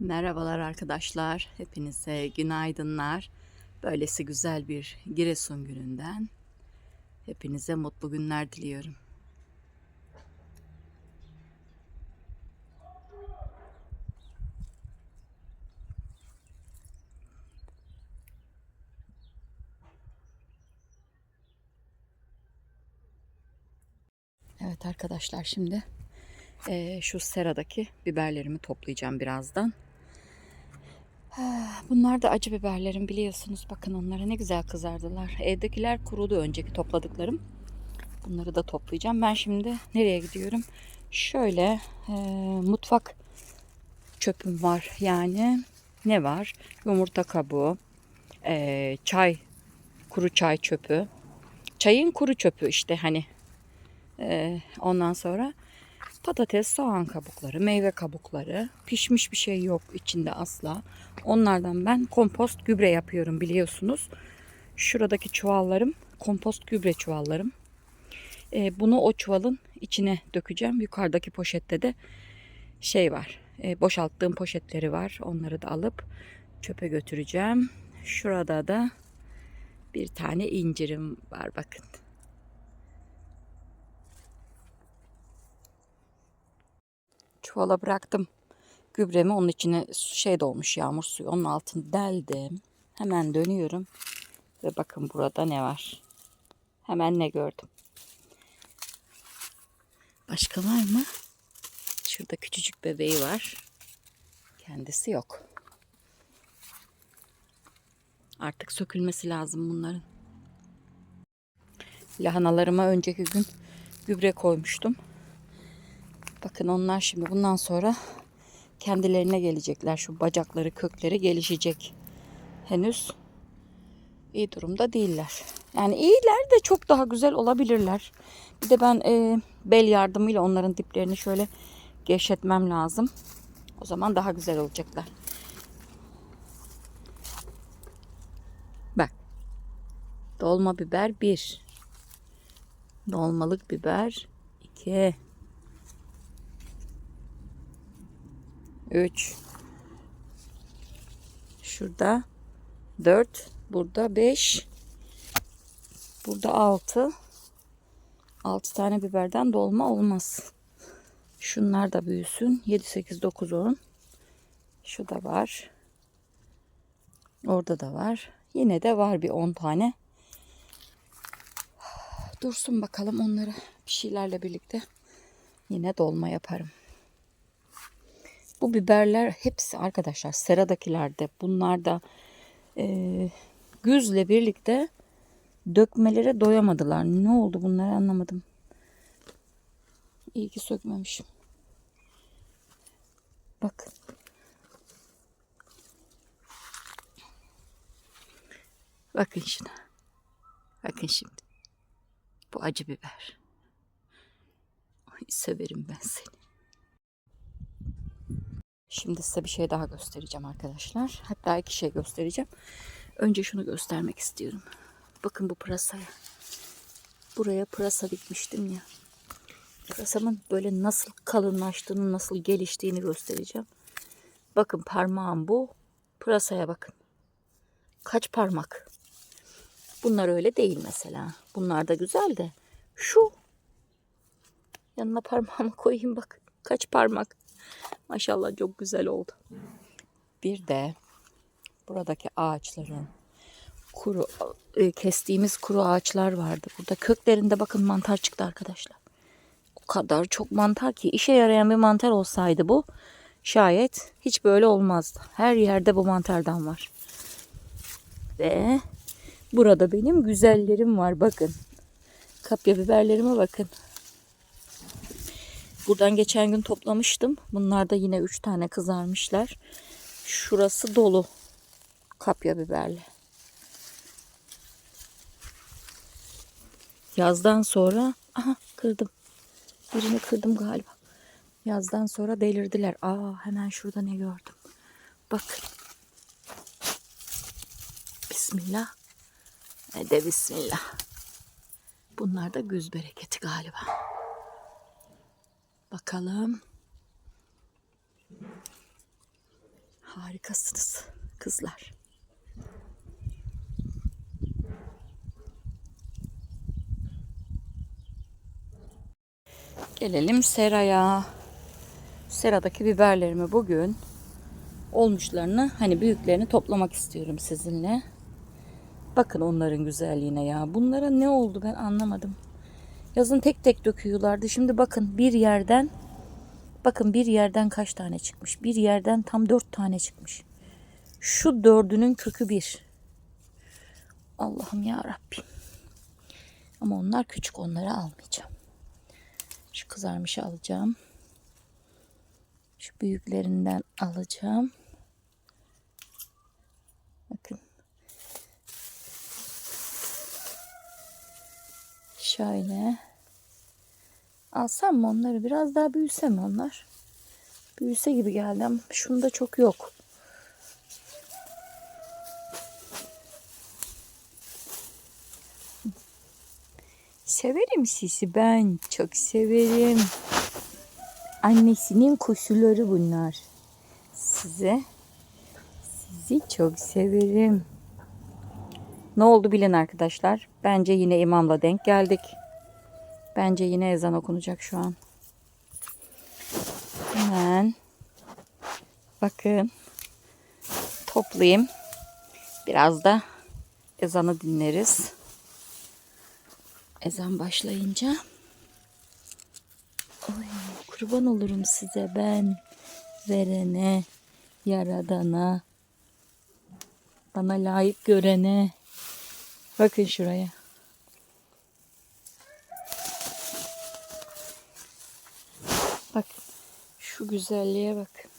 Merhabalar arkadaşlar. Hepinize günaydınlar. Böylesi güzel bir Giresun gününden hepinize mutlu günler diliyorum. Evet arkadaşlar şimdi eee, şu seradaki biberlerimi toplayacağım birazdan. Bunlar da acı biberlerim biliyorsunuz. Bakın onlara ne güzel kızardılar. Evdekiler kurudu önceki topladıklarım. Bunları da toplayacağım. Ben şimdi nereye gidiyorum? Şöyle eee, mutfak çöpüm var. Yani ne var? Yumurta kabuğu, eee, çay, kuru çay çöpü. Çayın kuru çöpü işte hani. Eee, ondan sonra patates, soğan kabukları, meyve kabukları. Pişmiş bir şey yok içinde asla. Onlardan ben kompost gübre yapıyorum biliyorsunuz. Şuradaki çuvallarım kompost gübre çuvallarım. Ee, bunu o çuvalın içine dökeceğim. Yukarıdaki poşette de şey var. e, boşalttığım poşetleri var. Onları da alıp çöpe götüreceğim. Şurada da bir tane incirim var bakın. Çuvala bıraktım gübremi onun içine şey dolmuş yağmur suyu onun altını deldim. Hemen dönüyorum ve bakın burada ne var. Hemen ne gördüm. Başka var mı? Şurada küçücük bebeği var. Kendisi yok. Artık sökülmesi lazım bunların. Lahanalarıma önceki gün gübre koymuştum. Bakın onlar şimdi bundan sonra kendilerine gelecekler. Şu bacakları, kökleri gelişecek. Henüz iyi durumda değiller. Yani iyiler de çok daha güzel olabilirler. Bir de ben e, bel yardımıyla onların diplerini şöyle gevşetmem lazım. O zaman daha güzel olacaklar. Bak. Dolma biber 1. Dolmalık biber 2. 3 Şurada 4 Burada 5 Burada 6 6 tane biberden dolma olmaz. Şunlar da büyüsün. 7, 8, 9, 10. Şu da var. Orada da var. Yine de var bir 10 tane. Dursun bakalım onları bir şeylerle birlikte yine dolma yaparım. Bu biberler hepsi arkadaşlar seradakilerde bunlar da e, güzle birlikte dökmelere doyamadılar. Ne oldu bunları anlamadım. İyi ki sökmemişim. Bak. Bakın şuna. Bakın şimdi. Bu acı biber. Ay, severim ben seni. Şimdi size bir şey daha göstereceğim arkadaşlar. Hatta iki şey göstereceğim. Önce şunu göstermek istiyorum. Bakın bu pırasaya. Buraya pırasa dikmiştim ya. Pırasamın böyle nasıl kalınlaştığını, nasıl geliştiğini göstereceğim. Bakın parmağım bu. Pırasaya bakın. Kaç parmak? Bunlar öyle değil mesela. Bunlar da güzel de. Şu. Yanına parmağımı koyayım bak. Kaç parmak. Maşallah çok güzel oldu. Bir de buradaki ağaçların kuru e, kestiğimiz kuru ağaçlar vardı. Burada köklerinde bakın mantar çıktı arkadaşlar. O kadar çok mantar ki işe yarayan bir mantar olsaydı bu şayet hiç böyle olmazdı. Her yerde bu mantardan var. Ve burada benim güzellerim var bakın. Kapya biberlerime bakın. Buradan geçen gün toplamıştım. Bunlar da yine 3 tane kızarmışlar. Şurası dolu kapya biberle. Yazdan sonra aha kırdım. Birini kırdım galiba. Yazdan sonra delirdiler. Aa hemen şurada ne gördüm. Bakın. Bismillah. E de bismillah. Bunlar da güz bereketi galiba. Bakalım. Harikasınız kızlar. Gelelim seraya. Seradaki biberlerimi bugün olmuşlarını hani büyüklerini toplamak istiyorum sizinle. Bakın onların güzelliğine ya. Bunlara ne oldu ben anlamadım. Yazın tek tek döküyorlardı. Şimdi bakın bir yerden bakın bir yerden kaç tane çıkmış. Bir yerden tam dört tane çıkmış. Şu dördünün kökü bir. Allah'ım ya Rabbim. Ama onlar küçük onları almayacağım. Şu kızarmışı alacağım. Şu büyüklerinden alacağım. Bakın. Şöyle. Alsam mı onları? Biraz daha büyüse mi onlar? Büyüse gibi geldi ama şunda çok yok. Severim sizi ben. Çok severim. Annesinin koşuları bunlar. Size sizi çok severim. Ne oldu bilin arkadaşlar. Bence yine imamla denk geldik. Bence yine ezan okunacak şu an. Hemen bakın toplayayım. Biraz da ezanı dinleriz. Ezan başlayınca Oy, kurban olurum size ben verene, yaradana, bana layık görene. Bakın şuraya. Bak güzelliğe bakın.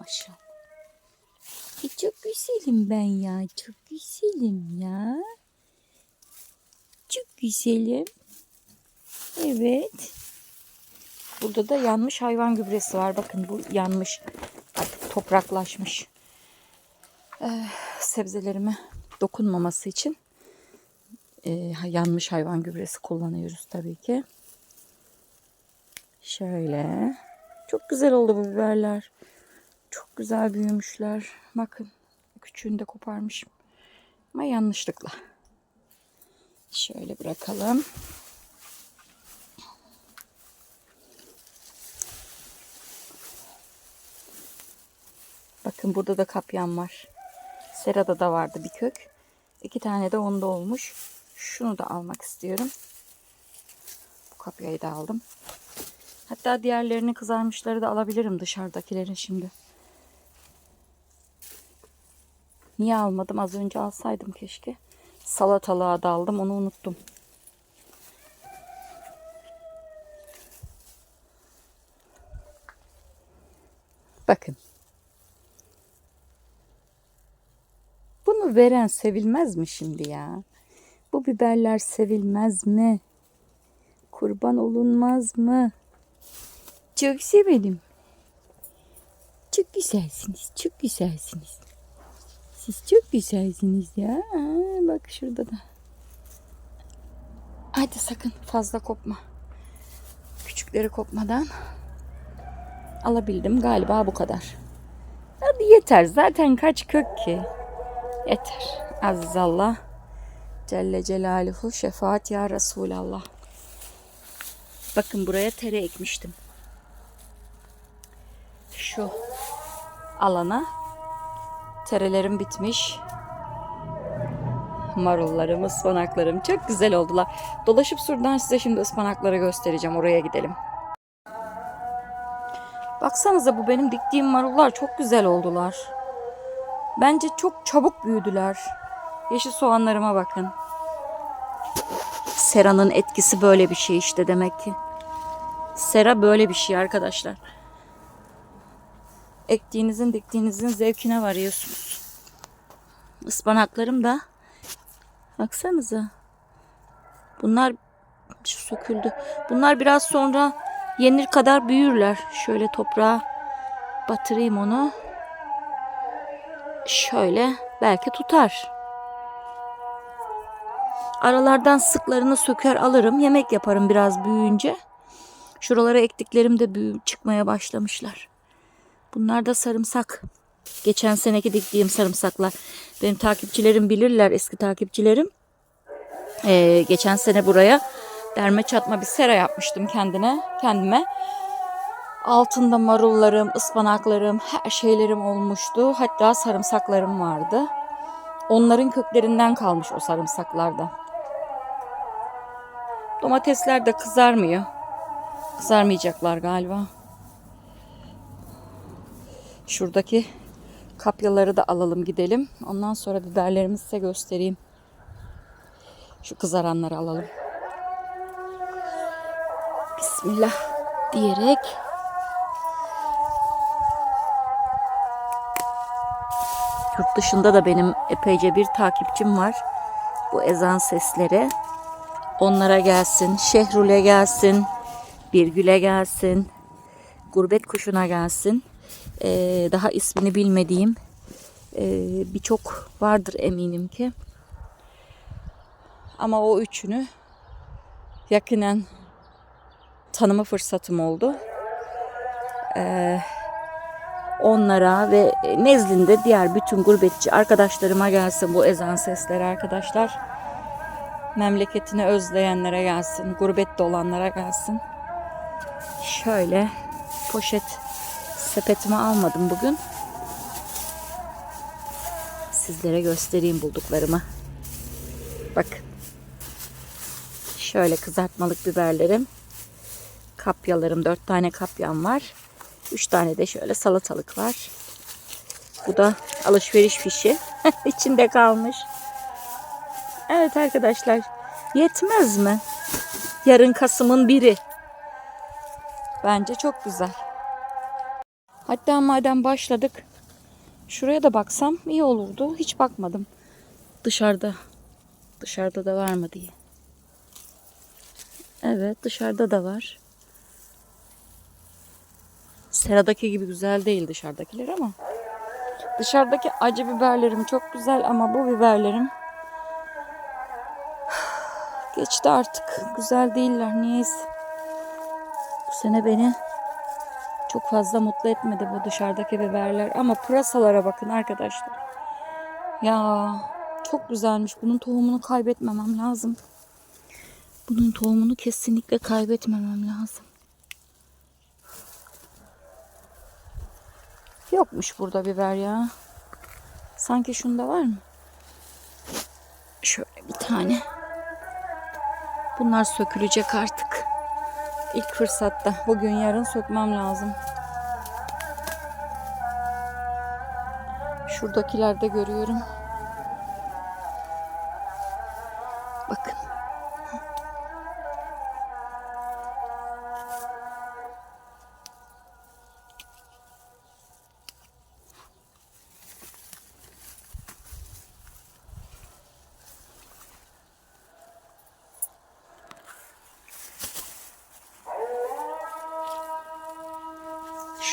Maşallah. E, çok güzelim ben ya. Çok güzelim ya. Çok güzelim. Evet. Burada da yanmış hayvan gübresi var. Bakın bu yanmış. Artık topraklaşmış. Ee, sebzelerime dokunmaması için e, yanmış hayvan gübresi kullanıyoruz tabii ki. Şöyle. Çok güzel oldu bu biberler. Çok güzel büyümüşler. Bakın küçüğünü de koparmışım. Ama yanlışlıkla. Şöyle bırakalım. Bakın burada da kapyan var. Serada da vardı bir kök. İki tane de onda olmuş. Şunu da almak istiyorum. Bu kapyayı da aldım. Hatta diğerlerini kızarmışları da alabilirim dışarıdakilerin şimdi. Niye almadım? Az önce alsaydım keşke. Salatalığa daldım. Onu unuttum. Bakın. Bunu veren sevilmez mi şimdi ya? Bu biberler sevilmez mi? Kurban olunmaz mı? Çok severim. Çok güzelsiniz. Çok güzelsiniz. Siz çok güzelsiniz ya. Aa, bak şurada da. Hadi sakın fazla kopma. Küçükleri kopmadan alabildim. Galiba bu kadar. Hadi yeter. Zaten kaç kök ki? Yeter. Azizallah. Celle Celaluhu şefaat ya Resulallah. Bakın buraya tere ekmiştim. Şu alana terelerim bitmiş. Marullarım, ıspanaklarım çok güzel oldular. Dolaşıp şuradan size şimdi ıspanakları göstereceğim. Oraya gidelim. Baksanıza bu benim diktiğim marullar çok güzel oldular. Bence çok çabuk büyüdüler. Yeşil soğanlarıma bakın. Sera'nın etkisi böyle bir şey işte demek ki. Sera böyle bir şey arkadaşlar. Ektiğinizin diktiğinizin zevkine varıyorsunuz. Ispanaklarım da baksanıza. Bunlar söküldü. Bunlar biraz sonra yenir kadar büyürler. Şöyle toprağa batırayım onu. Şöyle belki tutar. Aralardan sıklarını söker alırım. Yemek yaparım biraz büyüyünce. Şuralara ektiklerim de büyü çıkmaya başlamışlar. Bunlar da sarımsak. Geçen seneki diktiğim sarımsaklar. Benim takipçilerim bilirler eski takipçilerim. Ee, geçen sene buraya derme çatma bir sera yapmıştım kendine, kendime. Altında marullarım, ıspanaklarım, her şeylerim olmuştu. Hatta sarımsaklarım vardı. Onların köklerinden kalmış o sarımsaklarda. Domatesler de kızarmıyor. Kızarmayacaklar galiba. Şuradaki kapyaları da alalım gidelim. Ondan sonra biberlerimi size göstereyim. Şu kızaranları alalım. Bismillah diyerek Yurt dışında da benim epeyce bir takipçim var. Bu ezan sesleri. Onlara gelsin, Şehrul'e gelsin, Birgül'e gelsin, Gurbet Kuşu'na gelsin. Ee, daha ismini bilmediğim ee, birçok vardır eminim ki. Ama o üçünü yakinen tanıma fırsatım oldu. Ee, onlara ve nezdinde diğer bütün gurbetçi arkadaşlarıma gelsin bu ezan sesleri arkadaşlar. Memleketini özleyenlere gelsin, gurbette olanlara gelsin. Şöyle poşet sepetimi almadım bugün. Sizlere göstereyim bulduklarımı. Bakın. Şöyle kızartmalık biberlerim. Kapyalarım. Dört tane kapyam var. Üç tane de şöyle salatalık var. Bu da alışveriş fişi. İçinde kalmış. Evet arkadaşlar. Yetmez mi? Yarın Kasım'ın biri. Bence çok güzel. Hatta madem başladık. Şuraya da baksam iyi olurdu. Hiç bakmadım. Dışarıda. Dışarıda da var mı diye. Evet dışarıda da var. Seradaki gibi güzel değil dışarıdakiler ama. Dışarıdaki acı biberlerim çok güzel ama bu biberlerim geçti artık. Güzel değiller niyeyse. Bu sene beni çok fazla mutlu etmedi bu dışarıdaki biberler. Ama pırasalara bakın arkadaşlar. Ya çok güzelmiş. Bunun tohumunu kaybetmemem lazım. Bunun tohumunu kesinlikle kaybetmemem lazım. Yokmuş burada biber ya. Sanki şunda var mı? Şöyle bir tane. Bunlar sökülecek artık. İlk fırsatta. Bugün yarın sökmem lazım. Şuradakilerde görüyorum.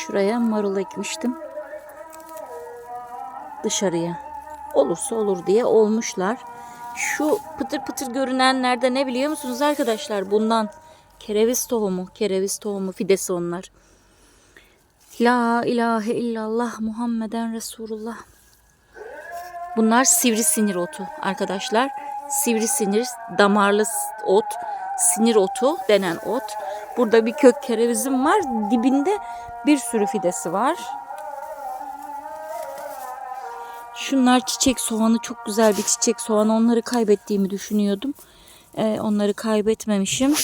Şuraya marul ekmiştim. Dışarıya. Olursa olur diye olmuşlar. Şu pıtır pıtır görünenlerde ne biliyor musunuz arkadaşlar? Bundan kereviz tohumu, kereviz tohumu fidesi onlar. La ilahe illallah Muhammeden Resulullah. Bunlar sivri sinir otu arkadaşlar. Sivri sinir, damarlı ot, sinir otu denen ot. Burada bir kök kerevizim var. Dibinde bir sürü fidesi var. Şunlar çiçek soğanı çok güzel bir çiçek soğanı. Onları kaybettiğimi düşünüyordum. Ee, onları kaybetmemişim.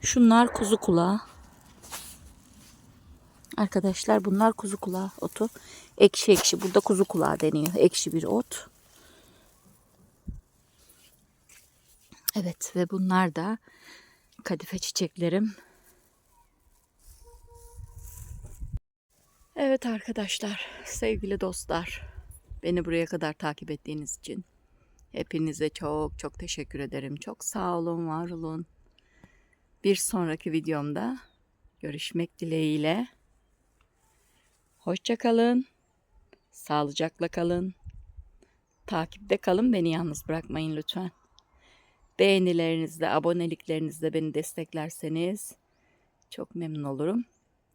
Şunlar kuzu kulağı. Arkadaşlar bunlar kuzu kulağı otu. Ekşi ekşi. Burada kuzu kulağı deniyor. Ekşi bir ot. Evet ve bunlar da kadife çiçeklerim. Evet arkadaşlar, sevgili dostlar. Beni buraya kadar takip ettiğiniz için hepinize çok çok teşekkür ederim. Çok sağ olun, var olun. Bir sonraki videomda görüşmek dileğiyle. Hoşça kalın. Sağlıcakla kalın. Takipte kalın. Beni yalnız bırakmayın lütfen. Beğenilerinizle, aboneliklerinizle beni desteklerseniz çok memnun olurum.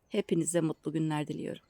Hepinize mutlu günler diliyorum.